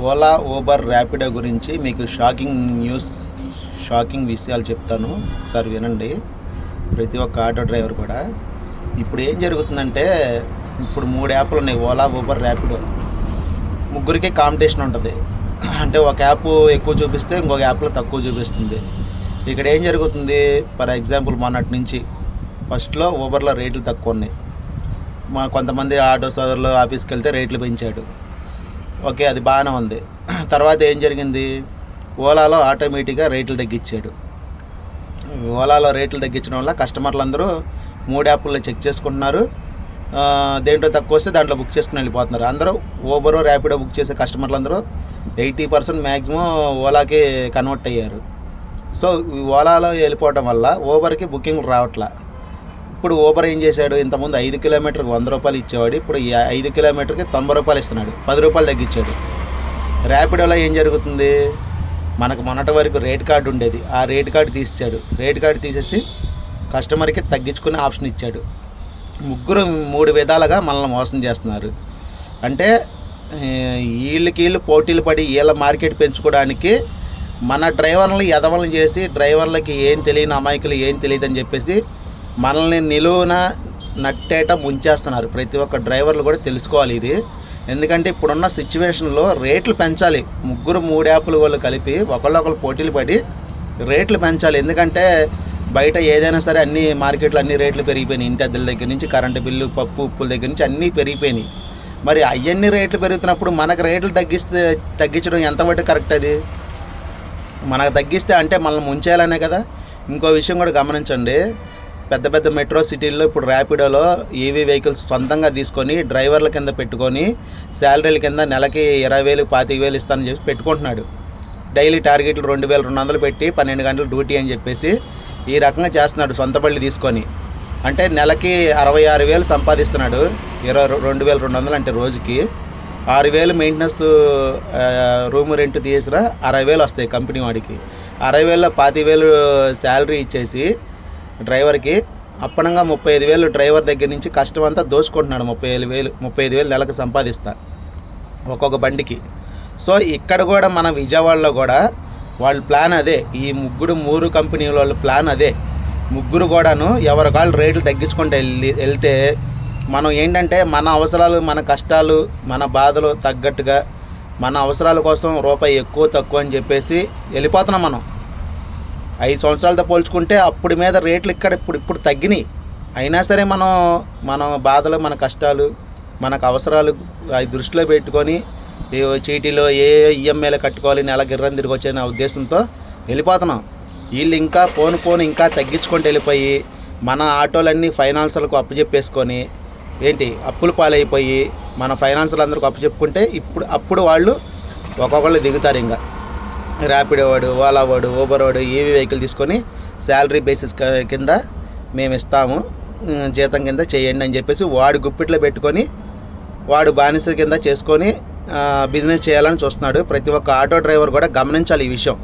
Ola Uber Rapido గురించి మీకు shocking news shocking విషయాలు చెప్తాను. ఒకసారి వినండి. ప్రతి ఒక్క ఆటో డ్రైవర్ కూడా. ఇప్పుడు ఏం జరుగుతుందంటే ఇప్పుడు మూడు యాప్లు ఉన్నాయి. ఓలా ఊబర్ ర్యాపిడో. ముగ్గురికి కాంపిటీషన్ ఉంటుంది. అంటే ఒక యాప్ ఎక్కువ చూపిస్తే ఇంకొక యాప్లో తక్కువ చూపిస్తుంది. ఇక్కడ ఏం జరుగుతుంది? ఫర్ ఎగ్జాంపుల్ మొన్నటి నుంచి ఫస్ట్లో ఊబర్లో రేట్లు తక్కువ ఉన్నాయి. మా కొంతమంది ఆటో సోదరులు ఆఫీస్కి వెళ్తే రేట్లు పెంచాడు. ఓకే అది బాగానే ఉంది. తర్వాత ఏం జరిగింది? ఓలాలో ఆటోమేటిక్గా రేట్లు తగ్గించాడు. ఓలాలో రేట్లు తగ్గించడం వల్ల కస్టమర్లు అందరూ మూడు యాప్ల్లో చెక్ చేసుకుంటున్నారు. దేంట్లో తక్కువ వస్తే దాంట్లో బుక్ చేసుకుని వెళ్ళిపోతున్నారు. అందరూ ఓబరో ర్యాపిడో బుక్ చేసే కస్టమర్లు అందరూ ఎయిటీ పర్సెంట్ మ్యాక్సిమం ఓలాకి కన్వర్ట్ అయ్యారు. సో ఓలాలో వెళ్ళిపోవడం వల్ల ఓబర్కి బుకింగ్ రావట్లా. ఇప్పుడు ఓబర్ ఏం చేశాడు? ఇంతకుముందు ఐదు కిలోమీటర్కి వంద రూపాయలు ఇచ్చేవాడు. ఇప్పుడు ఈ ఐదు కిలోమీటర్కి తొంభై రూపాయలు ఇస్తున్నాడు. పది రూపాయలు తగ్గించాడు. ర్యాపిడోలో ఏం జరుగుతుంది? మనకు మొన్నటి వరకు రేట్ కార్డు ఉండేది. ఆ రేట్ కార్డు తీసేశాడు రేట్ కార్డు తీసేసి కస్టమర్కి తగ్గించుకునే ఆప్షన్ ఇచ్చాడు. ముగ్గురు మూడు విధాలుగా మనల్ని మోసం చేస్తున్నారు. అంటే వీళ్ళకి వీళ్ళు పోటీలు పడి వీళ్ళ మార్కెట్ పెంచుకోవడానికి మన డ్రైవర్లను ఎదవలను చేసి డ్రైవర్లకి ఏం తెలియని అమాయకులు ఏం తెలియదని చెప్పేసి మనల్ని నిలువున నట్టేట ముంచేస్తున్నారు. ప్రతి ఒక్క డ్రైవర్లు కూడా తెలుసుకోవాలి ఇది. ఎందుకంటే ఇప్పుడున్న సిచ్యువేషన్లో రేట్లు పెంచాలి. ముగ్గురు మూడు యాప్లు వాళ్ళు కలిపి ఒకళ్ళొకరు పోటీలు పడి రేట్లు పెంచాలి. ఎందుకంటే బయట ఏదైనా సరే అన్ని మార్కెట్లో అన్ని రేట్లు పెరిగిపోయినాయి. ఇంటి అద్దెల దగ్గర నుంచి కరెంటు బిల్లు పప్పు ఉప్పుల దగ్గర నుంచి అన్నీ పెరిగిపోయినాయి. మరి అవన్నీ రేట్లు పెరుగుతున్నప్పుడు మనకు రేట్లు తగ్గిస్తే తగ్గించడం ఎంతవరకు కరెక్ట్ అది? మనకు తగ్గిస్తే అంటే మనల్ని ముంచేయాలనే కదా. ఇంకో విషయం కూడా గమనించండి. పెద్ద పెద్ద మెట్రో సిటీల్లో ఇప్పుడు ర్యాపిడోలో ఈవీ వెహికల్స్ సొంతంగా తీసుకొని డ్రైవర్ల కింద పెట్టుకొని శాలరీల కింద నెలకి ఇరవై వేలు పాతిక వేలు ఇస్తానని చెప్పి పెట్టుకుంటున్నాడు. డైలీ టార్గెట్లు రెండు వేల రెండు వందలు పెట్టి పన్నెండు గంటలు డ్యూటీ అని చెప్పేసి ఈ రకంగా చేస్తున్నాడు సొంత బళ్ళు తీసుకొని. అంటే నెలకి అరవై ఆరు వేలు సంపాదిస్తున్నాడు. ఇరవై రెండు వేల రెండు వందలు అంటే రోజుకి. ఆరు వేలు మెయింటెనెన్స్ రూమ్ రెంట్ తీసిన అరవై వేలు వస్తాయి కంపెనీ వాడికి. అరవై వేల పాతి వేలు శాలరీ ఇచ్చేసి డ్రైవర్కి అప్పనంగా ముప్పై ఐదు వేలు డ్రైవర్ దగ్గర నుంచి కష్టం అంతా దోచుకుంటున్నాడు. ముప్పై ఐదు వేలు ముప్పై ఐదు వేలు నెలకు సంపాదిస్తా ఒక్కొక్క బండికి. సో ఇక్కడ కూడా మన విజయవాడలో కూడా వాళ్ళ ప్లాన్ అదే. ఈ ముగ్గురు మూడు కంపెనీల వాళ్ళ ప్లాన్ అదే. ముగ్గురు కూడాను ఎవరి కాళ్ళు రేట్లు తగ్గించుకుంటూ వెళ్ళి వెళ్తే మనం ఏంటంటే మన అవసరాలు మన కష్టాలు మన బాధలు తగ్గట్టుగా మన అవసరాల కోసం రూపాయి ఎక్కువ తక్కువ అని చెప్పేసి వెళ్ళిపోతున్నాం మనం. ఐదు సంవత్సరాలతో పోల్చుకుంటే అప్పుడు మీద రేట్లు ఇక్కడ ఇప్పుడు ఇప్పుడు తగ్గినాయి. అయినా సరే మనం మన బాధలు మన కష్టాలు మనకు అవసరాలు అవి దృష్టిలో పెట్టుకొని చీటీలో ఏ ఈఎంఐలు కట్టుకోవాలి ఎలా గిర్రం తిరిగి వచ్చే నా ఉద్దేశంతో వెళ్ళిపోతున్నాం. వీళ్ళు ఇంకా ఫోన్ ఫోన్ ఇంకా తగ్గించుకుంటూ వెళ్ళిపోయి మన ఆటోలన్నీ ఫైనాన్సర్లకు అప్పచెప్పేసుకొని ఏంటి అప్పులు పాలైపోయి మన ఫైనాన్సర్లు అందరికి అప్పచెప్పుకుంటే ఇప్పుడు అప్పుడు వాళ్ళు ఒక్కొక్కళ్ళు దిగుతారు ఇంకా. ర్యాపిడో వాడు ఓలా వాడు ఊబర్ వాడు ఏవి వెహికల్ తీసుకొని శాలరీ బేసిస్ కింద మేము ఇస్తాము. జీతం కింద చేయండి అని చెప్పేసి వాడు గుప్పిట్లో పెట్టుకొని వాడు బానిస కింద చేసుకొని బిజినెస్ చేయాలని చూస్తున్నాడు. ప్రతి ఒక్క ఆటో డ్రైవర్ కూడా గమనించాలి ఈ విషయం.